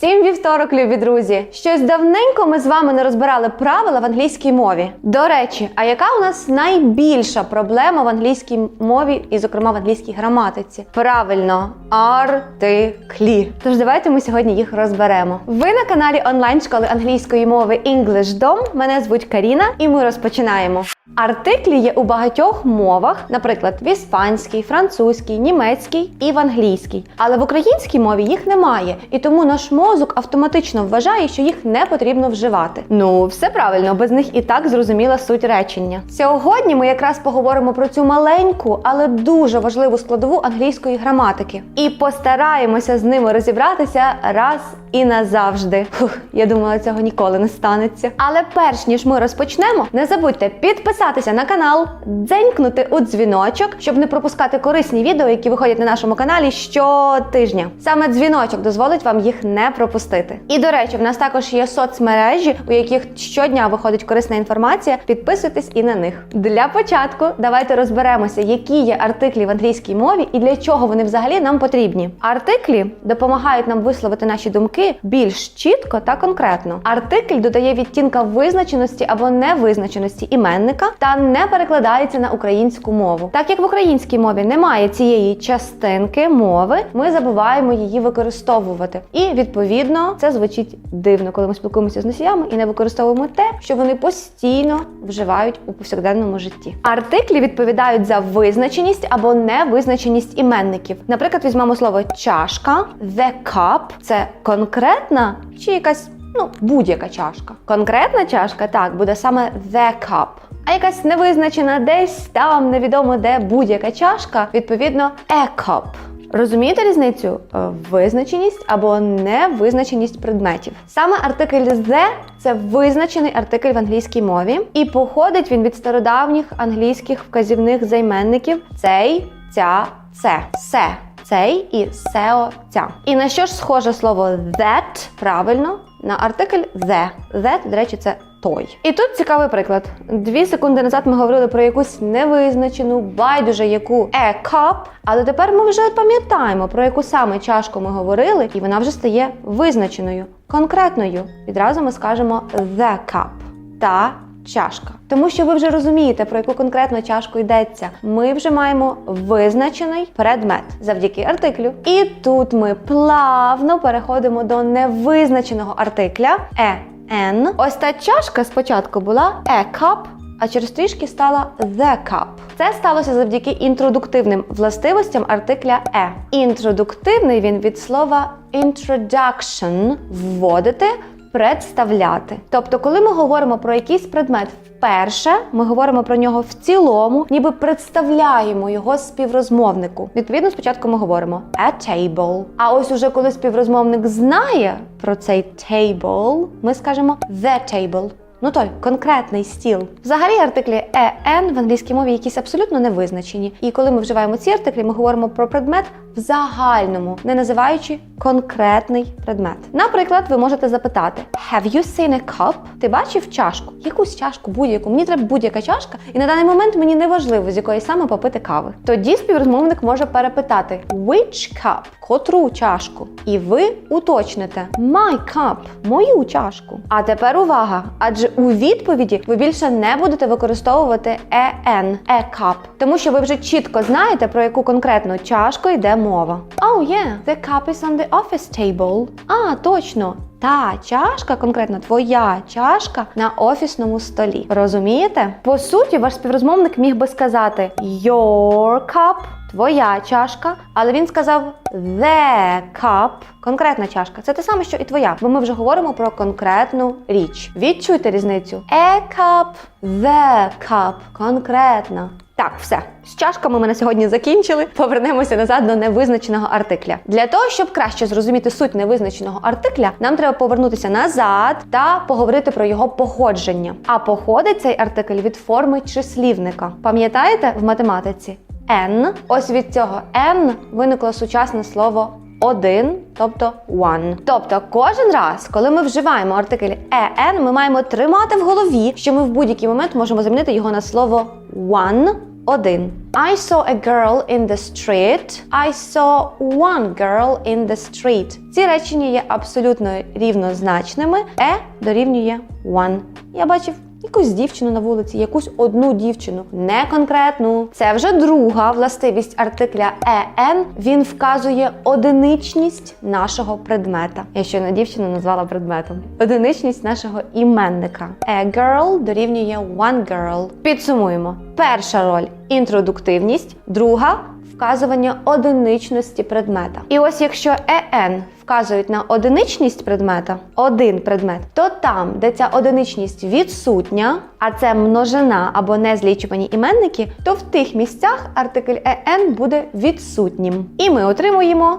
Всім вівторок, любі друзі! Щось давненько ми з вами не розбирали правила в англійській мові. До речі, а яка у нас найбільша проблема в англійській мові, і, зокрема, в англійській граматиці? Правильно, артиклі. Тож давайте ми сьогодні їх розберемо. Ви на каналі онлайн школи англійської мови English Dom. Мене звуть Каріна, і ми розпочинаємо. Артиклі є у багатьох мовах, наприклад, в іспанській, французькій, німецькій і в англійській. Але в українській мові їх немає, і тому наш мозок автоматично вважає, що їх не потрібно вживати. Ну, все правильно, без них і так зрозуміла суть речення. Сьогодні ми якраз поговоримо про цю маленьку, але дуже важливу складову англійської граматики. І постараємося з ними розібратися раз і назавжди. Фух, я думала, цього ніколи не станеться. Але перш ніж ми розпочнемо, не забудьте підписатися на канал, дзенькнути у дзвіночок, щоб не пропускати корисні відео, які виходять на нашому каналі щотижня. Саме дзвіночок дозволить вам їх не пропустити. І до речі, в нас також є соцмережі, у яких щодня виходить корисна інформація. Підписуйтесь і на них. Для початку давайте розберемося, які є артиклі в англійській мові і для чого вони взагалі нам потрібні. Артиклі допомагають нам висловити наші думки більш чітко та конкретно. Артикль додає відтінка визначеності або невизначеності іменника та не перекладається на українську мову. Так як в українській мові немає цієї частинки мови, ми забуваємо її використовувати. І відповідно це звучить дивно, коли ми спілкуємося з носіями і не використовуємо те, що вони постійно вживають у повсякденному житті. Артиклі відповідають за визначеність або невизначеність іменників. Наприклад, візьмемо слово чашка, the cup – це конкретна чи якась ну будь-яка чашка. Конкретна чашка так буде саме the cup. А якась невизначена десь там невідомо де будь-яка чашка, відповідно, a cup. Розумієте різницю? Е, Визначеність або невизначеність предметів. Саме артикль the – це визначений артикль в англійській мові, і походить він від стародавніх англійських вказівних займенників цей, ця, це, се. Цей і сео ця. І на що ж схоже слово that? Правильно, на артикль the. That, до речі, це той. І тут цікавий приклад. Дві секунди назад ми говорили про якусь невизначену, байдуже яку cup, але тепер ми вже пам'ятаємо, про яку саме чашку ми говорили, і вона вже стає визначеною, конкретною. Відразу ми скажемо the cup. Та чашка. Тому що ви вже розумієте, про яку конкретну чашку йдеться. Ми вже маємо визначений предмет завдяки артиклю. І тут ми плавно переходимо до невизначеного артикля е. N. Ось та чашка спочатку була a cup, а через трішки стала the cup. Це сталося завдяки інтродуктивним властивостям артикля e. Інтродуктивний він від слова introduction вводити, представляти. Тобто, коли ми говоримо про якийсь предмет вперше, ми говоримо про нього в цілому, ніби представляємо його співрозмовнику. Відповідно, спочатку ми говоримо a table. А ось уже коли співрозмовник знає про цей table, ми скажемо the table. Ну той конкретний стіл. Взагалі артиклі «en» в англійській мові якісь абсолютно не визначені. І коли ми вживаємо ці артиклі, ми говоримо про предмет в загальному, не називаючи конкретний предмет. Наприклад, ви можете запитати: Have you seen a cup? Ти бачив чашку? Якусь чашку, будь-яку. Мені треба будь-яка чашка, і на даний момент мені не важливо, з якої саме попити кави. Тоді співрозмовник може перепитати Which cup? Котру чашку? І ви уточните My cup мою чашку. А тепер увага! Адже у відповіді ви більше не будете використовувати «en», «a cup», тому що ви вже чітко знаєте, про яку конкретну чашку йде мова. Oh yeah, the cup is on the office table. А, точно. Та чашка, конкретно твоя чашка на офісному столі. Розумієте? По суті, ваш співрозмовник міг би сказати your cup, твоя чашка, але він сказав the cup, конкретна чашка. Це те саме, що і твоя, бо ми вже говоримо про конкретну річ. Відчуйте різницю. A cup, the cup, конкретна. Так, все. З чашками ми на сьогодні закінчили. Повернемося назад до невизначеного артикля. Для того, щоб краще зрозуміти суть невизначеного артикля, нам треба повернутися назад та поговорити про його походження. А походить цей артикль від форми числівника. Пам'ятаєте в математиці? N. Ось від цього N виникло сучасне слово один, тобто one. Тобто кожен раз, коли ми вживаємо артикль «en», ми маємо тримати в голові, що ми в будь-який момент можемо замінити його на слово one, один. I saw a girl in the street. I saw one girl in the street. Ці речення є абсолютно рівнозначними. E дорівнює one. Я бачив якусь дівчину на вулиці, якусь одну дівчину, не конкретну. Це вже друга властивість артикля en. Він вказує одиничність нашого предмета. Я щойно дівчину назвала предметом. Одиничність нашого іменника. A girl дорівнює one girl. Підсумуємо. Перша роль інтродуктивність, друга вказування одиничності предмета. І ось якщо ЕН вказують на одиничність предмета, один предмет, то там, де ця одиничність відсутня, а це множина або незлічувані іменники, то в тих місцях артикль ЕН буде відсутнім. І ми отримуємо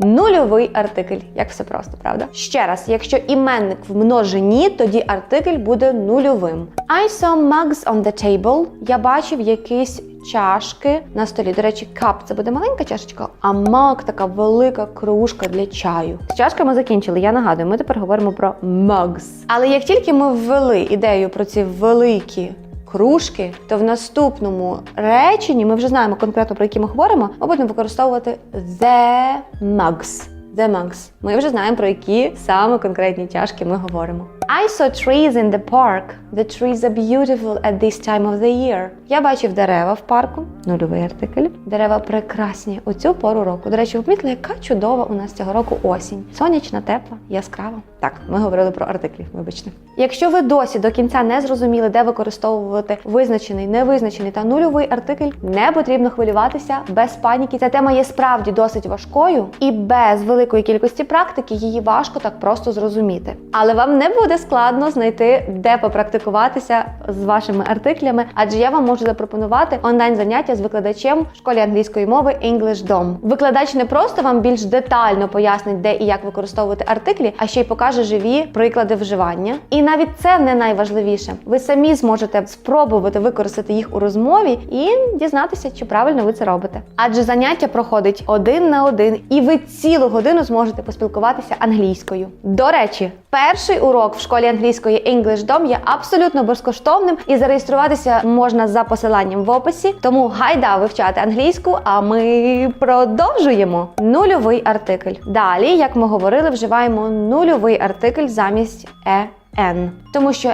Нульовий артикль, як все просто, правда? Ще раз, якщо іменник в множині, тоді артикль буде нульовим. I saw mugs on the table. Я бачив якісь чашки на столі. До речі, кап це буде маленька чашечка, а маг така велика кружка для чаю. З чашками закінчили. Я нагадую, ми тепер говоримо про mugs. Але як тільки ми ввели ідею про ці великі кружки, то в наступному реченні ми вже знаємо конкретно про які ми говоримо. Ми будемо використовувати the mugs. The mugs. Ми вже знаємо про які саме конкретні чашки ми говоримо. I saw trees in the park. The trees are beautiful at this time of the year. Я бачив дерева в парку. Нульовий артикль. Дерева прекрасні у цю пору року. До речі, ви помітили, яка чудова у нас цього року осінь. Сонячна, тепла, яскрава. Так, ми говорили про артиклі, вибачте. Якщо ви досі до кінця не зрозуміли, де використовувати визначений, невизначений та нульовий артикль, не потрібно хвилюватися без паніки. Ця тема є справді досить важкою, і без великої кількості практики її важко так просто зрозуміти. Але вам не буде складно знайти, де попрактикуватися з вашими артиклями, адже я вам можу запропонувати онлайн заняття з викладачем в школі англійської мови English Dom. Викладач не просто вам більш детально пояснить, де і як використовувати артиклі, а ще й покаже живі приклади вживання. І навіть це не найважливіше. Ви самі зможете спробувати використати їх у розмові і дізнатися, чи правильно ви це робите. Адже заняття проходить один на один, і ви цілу годину зможете поспілкуватися англійською. До речі, перший урок в школі англійської English Dom є абсолютно безкоштовним і зареєструватися можна за посиланням в описі. Тому гайда вивчати англійську, а ми продовжуємо. Нульовий артикль. Далі, як ми говорили, вживаємо нульовий артикль замість е. «en». Тому що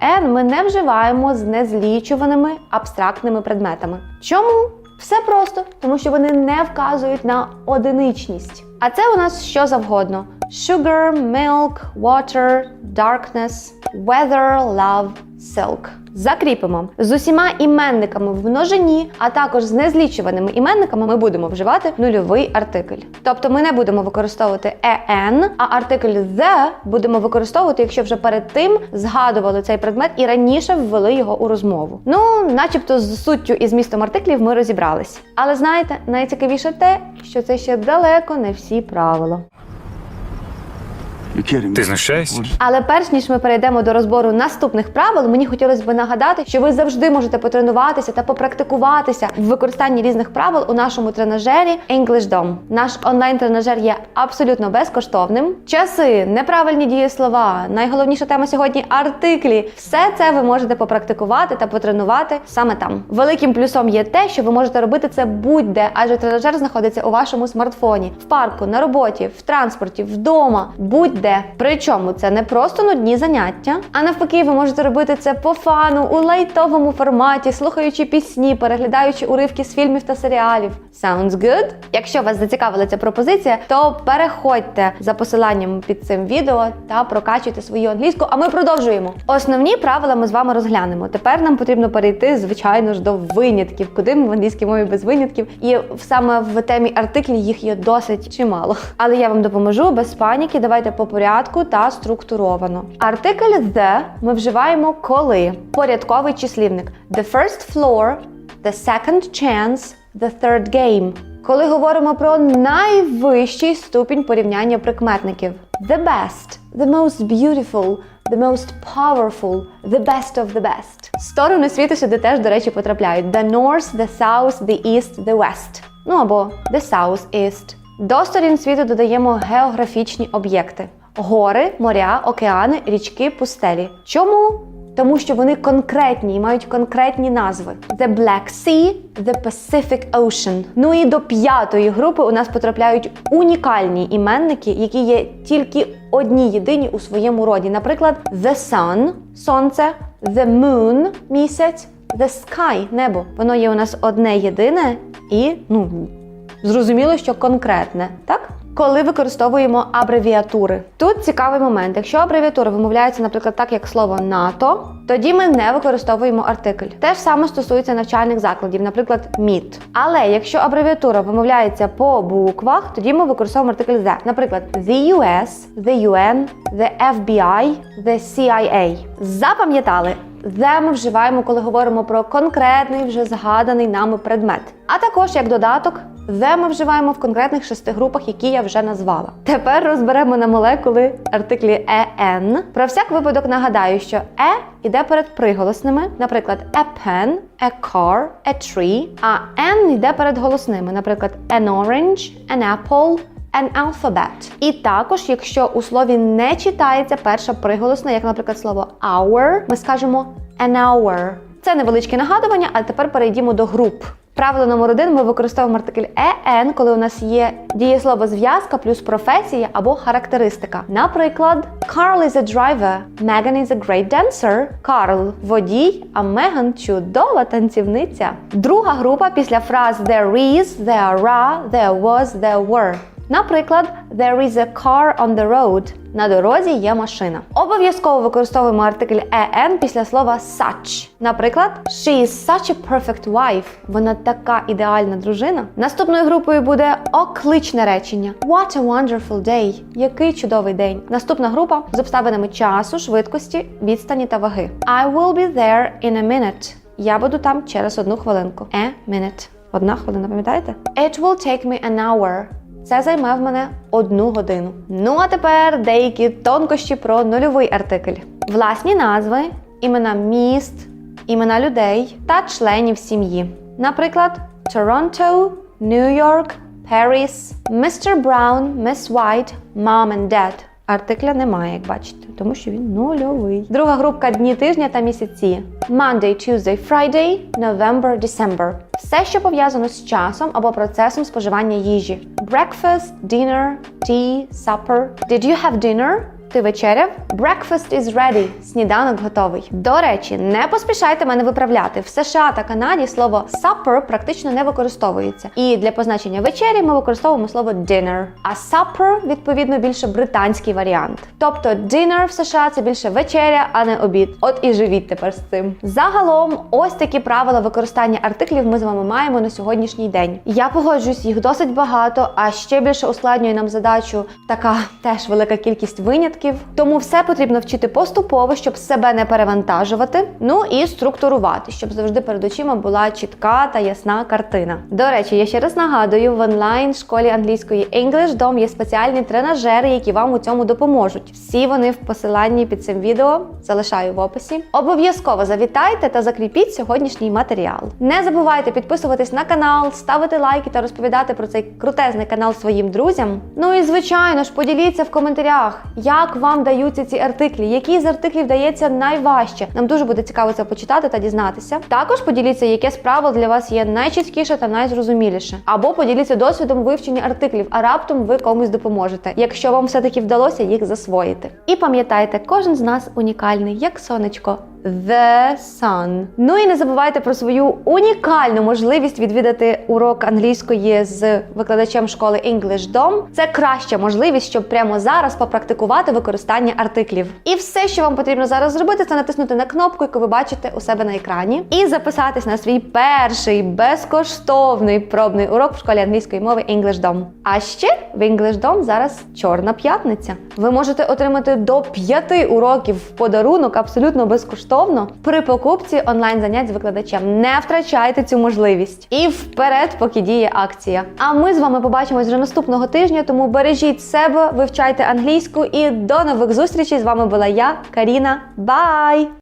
«en» ми не вживаємо з незлічуваними абстрактними предметами. Чому? Все просто, тому що вони не вказують на одиничність. А це у нас що завгодно: sugar, milk, water, darkness, weather, love, silk. Закріпимо з усіма іменниками в множині, а також з незлічуваними іменниками ми будемо вживати нульовий артикль. Тобто ми не будемо використовувати «en», а артикль «the» будемо використовувати, якщо вже перед тим згадували цей предмет і раніше ввели його у розмову. Ну, начебто, з суттю і змістом артиклів ми розібрались. Але знаєте, найцікавіше те, що це ще далеко не всі правила. Ти знущаєшся? Але перш ніж ми перейдемо до розбору наступних правил, мені хотілося б нагадати, що ви завжди можете потренуватися та попрактикуватися в використанні різних правил у нашому тренажері English Dom. Наш онлайн-тренажер є абсолютно безкоштовним. Часи, неправильні дієслова, найголовніша тема сьогодні артиклі. Все це ви можете попрактикувати та потренувати саме там. Великим плюсом є те, що ви можете робити це будь-де, адже тренажер знаходиться у вашому смартфоні, в парку, на роботі, в транспорті, вдома, будь-де. Причому це не просто нудні заняття, а навпаки, ви можете робити це по фану у лайтовому форматі, слухаючи пісні, переглядаючи уривки з фільмів та серіалів. Sounds good? Якщо вас зацікавила ця пропозиція, то переходьте за посиланням під цим відео та прокачуйте свою англійську. А ми продовжуємо. Основні правила ми з вами розглянемо. Тепер нам потрібно перейти, звичайно ж, до винятків, куди ми в англійській мові без винятків. І саме в темі артиклів їх є досить чимало. Але я вам допоможу без паніки. Давайте по порядку та структуровано. Артикль the ми вживаємо коли порядковий числівник the first floor, the second chance, the third game. Коли говоримо про найвищий ступінь порівняння прикметників the best, the most beautiful, the most powerful, the best of the best. Сторони світу сюди теж, до речі, потрапляють the north, the south, the east, the west. Ну або the south, east. До сторін світу додаємо географічні об'єкти: гори, моря, океани, річки, пустелі. Чому? тому що вони конкретні і мають конкретні назви: The Black Sea, The Pacific Ocean. Ну і до п'ятої групи у нас потрапляють унікальні іменники, які є тільки одні єдині у своєму роді. Наприклад, The Sun – сонце, The Moon – місяць, The Sky – небо. Воно є у нас одне єдине і ну зрозуміло, що конкретне, так? Коли використовуємо абревіатури, тут цікавий момент. Якщо абревіатура вимовляється, наприклад, так як слово НАТО, тоді ми не використовуємо артикль. Те ж саме стосується навчальних закладів, наприклад, МІТ. Але якщо абревіатура вимовляється по буквах, тоді ми використовуємо артикль the. Наприклад, the US, the UN, the FBI, the CIA. Запам'ятали? The ми вживаємо, коли говоримо про конкретний вже згаданий нами предмет. А також як додаток, the ми вживаємо в конкретних шести групах, які я вже назвала. Тепер розберемо на молекули артиклі en. Про всяк випадок нагадаю, що е іде перед приголосними, наприклад, a pen, a car, a tree, а n йде перед голосними, наприклад, an orange, an apple, an alphabet. І також, якщо у слові не читається перша приголосна, як, наприклад, слово hour, ми скажемо an hour. Це невеличке нагадування, а тепер перейдімо до груп. Правило номер один ми використовуємо артикль «en», коли у нас є дієслово зв'язка плюс професія або характеристика. Наприклад, Carl is a driver, Megan is a great dancer. Карл водій, а Меган чудова танцівниця. Друга група після фраз there is, there are, there was, there were. Наприклад, there is a car on the road. На дорозі є машина. Обов'язково використовуємо артикль en після слова such. Наприклад, she is such a perfect wife. Вона така ідеальна дружина. Наступною групою буде окличне речення. What a wonderful day. Який чудовий день. Наступна група з обставинами часу, швидкості, відстані та ваги. I will be there in a minute. Я буду там через одну хвилинку. A minute. Одна хвилина, пам'ятаєте? It will take me an hour. Це займе в мене одну годину. Ну а тепер деякі тонкощі про нульовий артикль. Власні назви, імена міст, імена людей та членів сім'ї. Наприклад, Торонто, Нью-Йорк, Паріс, Mr. Brown, Miss White, Mom and Dad. Артикля немає, як бачите, тому що він нульовий. Друга групка дні тижня та місяці: Monday, Tuesday, Friday, November, December. Все, що пов'язано з часом або процесом споживання їжі: Breakfast, dinner, tea, supper. Did you have dinner? Ти вечеряв? Breakfast is ready. Сніданок готовий. До речі, не поспішайте мене виправляти. В США та Канаді слово supper практично не використовується. І для позначення вечері ми використовуємо слово dinner. А supper, відповідно, більше британський варіант. Тобто dinner в США це більше вечеря, а не обід. От і живіть тепер з цим. Загалом, ось такі правила використання артиклів ми з вами маємо на сьогоднішній день. Я погоджуюсь, їх досить багато, а ще більше ускладнює нам задачу така теж велика кількість винятків. Тому все потрібно вчити поступово, щоб себе не перевантажувати. Ну і структурувати, щоб завжди перед очима була чітка та ясна картина. До речі, я ще раз нагадую: в онлайн школі англійської English Dom є спеціальні тренажери, які вам у цьому допоможуть. Всі вони в посиланні під цим відео залишаю в описі. Обов'язково завітайте та закріпіть сьогоднішній матеріал. Не забувайте підписуватись на канал, ставити лайки та розповідати про цей крутезний канал своїм друзям. Ну і звичайно ж, поділіться в коментарях, як вам даються ці артиклі, які з артиклів дається найважче. Нам дуже буде цікаво це почитати та дізнатися. Також поділіться, яке з правил для вас є найчіткіше та найзрозуміліше. Або поділіться досвідом вивчення артиклів, а раптом ви комусь допоможете, якщо вам все-таки вдалося їх засвоїти. І пам'ятайте, кожен з нас унікальний, як сонечко. The Sun. Ну і не забувайте про свою унікальну можливість відвідати урок англійської з викладачем школи English Dom. Це краща можливість, щоб прямо зараз попрактикувати використання артиклів. І все, що вам потрібно зараз зробити, це натиснути на кнопку, яку ви бачите у себе на екрані, і записатись на свій перший безкоштовний пробний урок в школі англійської мови English Dom. А ще в English Dom зараз чорна п'ятниця. Ви можете отримати до п'яти уроків в подарунок абсолютно безкоштовно при покупці онлайн занять з викладачем. Не втрачайте цю можливість. І вперед, поки діє акція. А ми з вами побачимось вже наступного тижня. Тому бережіть себе, вивчайте англійську і до нових зустрічей. З вами була я, Каріна. Бай!